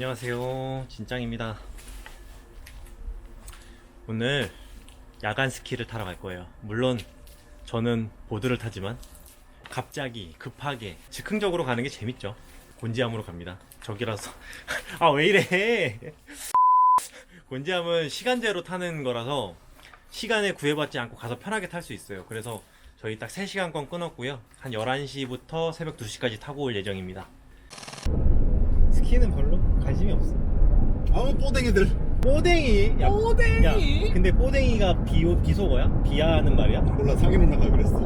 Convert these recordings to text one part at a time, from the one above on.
안녕하세요. 진짱입니다. 오늘 야간 스키를 타러 갈 거예요. 물론 저는 보드를 타지만 갑자기 급하게 즉흥적으로 가는 게 재밌죠. 곤지암으로 갑니다. 저기라서. 아 왜 이래? 곤지암은 시간제로 타는 거라서 시간에 구애받지 않고 가서 편하게 탈 수 있어요. 그래서 저희 딱 3시간권 끊었고요. 한 11시부터 새벽 2시까지 타고 올 예정입니다. 스키는 별로 관심이 없어. 아우 뽀댕이들. 뽀댕이? 야, 뽀댕이? 야, 근데 뽀댕이가 비, 비속어야? 비하하는 말이야? 몰라 상의 누나가 그랬어.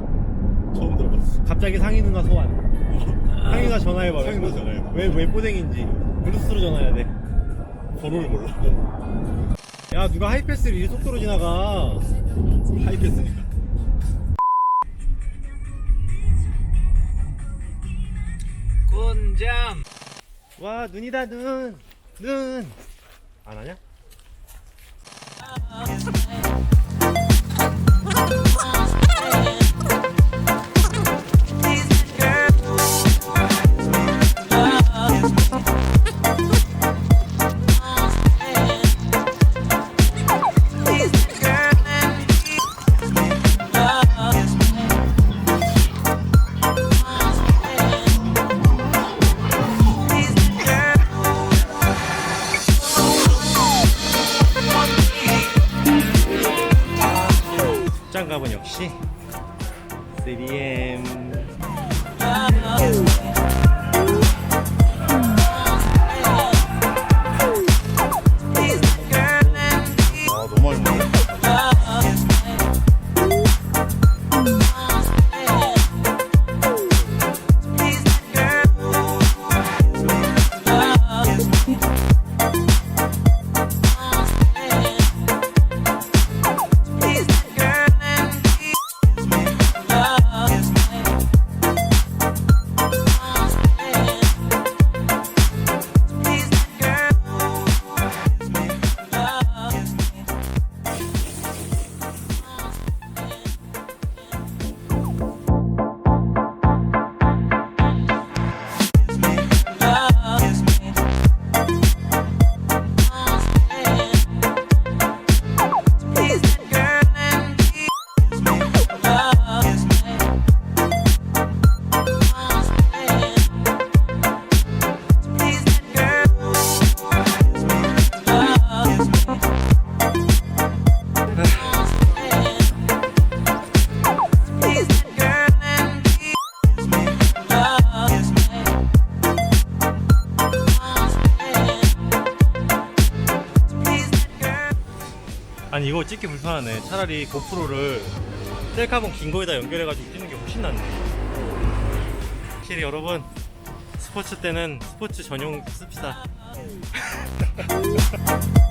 처음 들어봤어. 갑자기 상희 누나 소환. 상희 누나 전화해봐. 상희 누나 전화해봐. 왜, 왜 뽀댕인지. 블루스로 전화해야 돼. 번호를 몰라. 야 누가 하이패스를 이 속도로 지나가? 하이패스니까. 곤잠 와 눈이다 눈 눈. 안 하냐? 장갑 아니 이거 찍기 불편하네. 차라리 고프로를 셀카봉 긴 거에다 연결해가지고 찍는 게 훨씬 낫네. 확실히 여러분 스포츠 때는 스포츠 전용 씁시다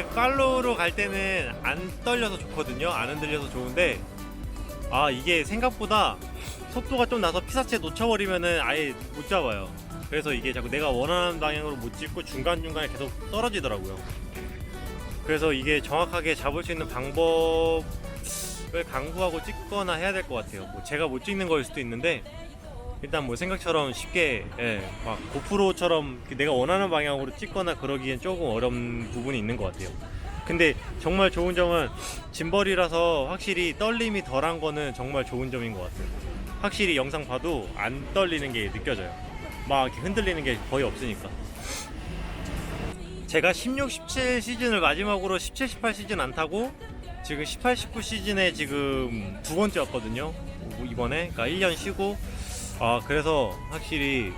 이게 팔로우로 갈 때는 안 떨려서 좋거든요. 안 흔들려서 좋은데 아 이게 생각보다 속도가 좀 나서 피사체 놓쳐버리면은 아예 못 잡아요. 그래서 이게 자꾸 내가 원하는 방향으로 못 찍고 중간중간에 계속 떨어지더라고요. 그래서 이게 정확하게 잡을 수 있는 방법을 강구하고 찍거나 해야 될 것 같아요. 뭐 제가 못 찍는 거일 수도 있는데 일단 뭐 생각처럼 쉽게 예, 막 고프로처럼 내가 원하는 방향으로 찍거나 그러기엔 조금 어려운 부분이 있는 것 같아요. 근데 정말 좋은 점은 짐벌이라서 확실히 떨림이 덜한 거는 정말 좋은 점인 것 같아요. 확실히 영상 봐도 안 떨리는 게 느껴져요. 막 흔들리는 게 거의 없으니까. 제가 16, 17 시즌을 마지막으로 17, 18 시즌 안 타고 지금 18, 19 시즌에 지금 두 번째였거든요. 이번에 그러니까 1년 쉬고 아 그래서 확실히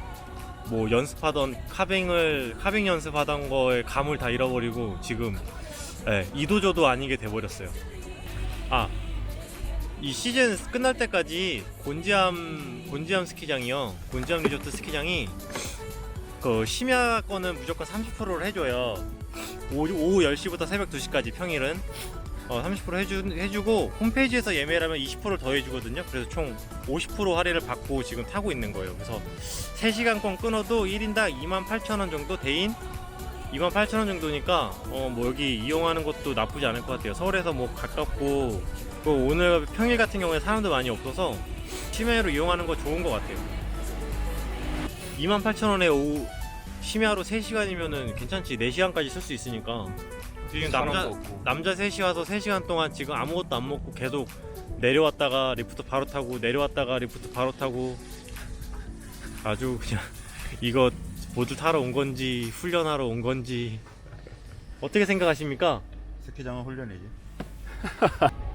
뭐 연습하던 카빙을 카빙 연습하던 거에 감을 다 잃어버리고 지금 예, 이도저도 아니게 돼버렸어요. 아 이 시즌 끝날 때까지 곤지암 곤지암 스키장이요. 곤지암 리조트 스키장이 그 심야 거는 무조건 30%를 해줘요. 오후 10시부터 새벽 2시까지 평일은 어, 30% 해주, 해주고 홈페이지에서 예매를 하면 20%를 더 해주거든요. 그래서 총 50% 할인을 받고 지금 타고 있는 거예요. 그래서 3시간권 끊어도 1인당 28,000원 정도 대인 28,000원 정도니까 어, 뭐 여기 이용하는 것도 나쁘지 않을 것 같아요. 서울에서 뭐 가깝고 그 오늘 평일 같은 경우에 사람도 많이 없어서 심야로 이용하는 거 좋은 것 같아요. 28,000원에 오후 심야로 3시간이면은 괜찮지 4시간까지 쓸 수 있으니까 지금 남자 사람도 없고. 남자 셋이 와서 3시간 동안 지금 아무것도 안 먹고 계속 내려왔다가 리프트 바로 타고 내려왔다가 리프트 바로 타고 아주 그냥 이거 보드 타러 온 건지 훈련하러 온 건지 어떻게 생각하십니까? 스키장은 훈련이지.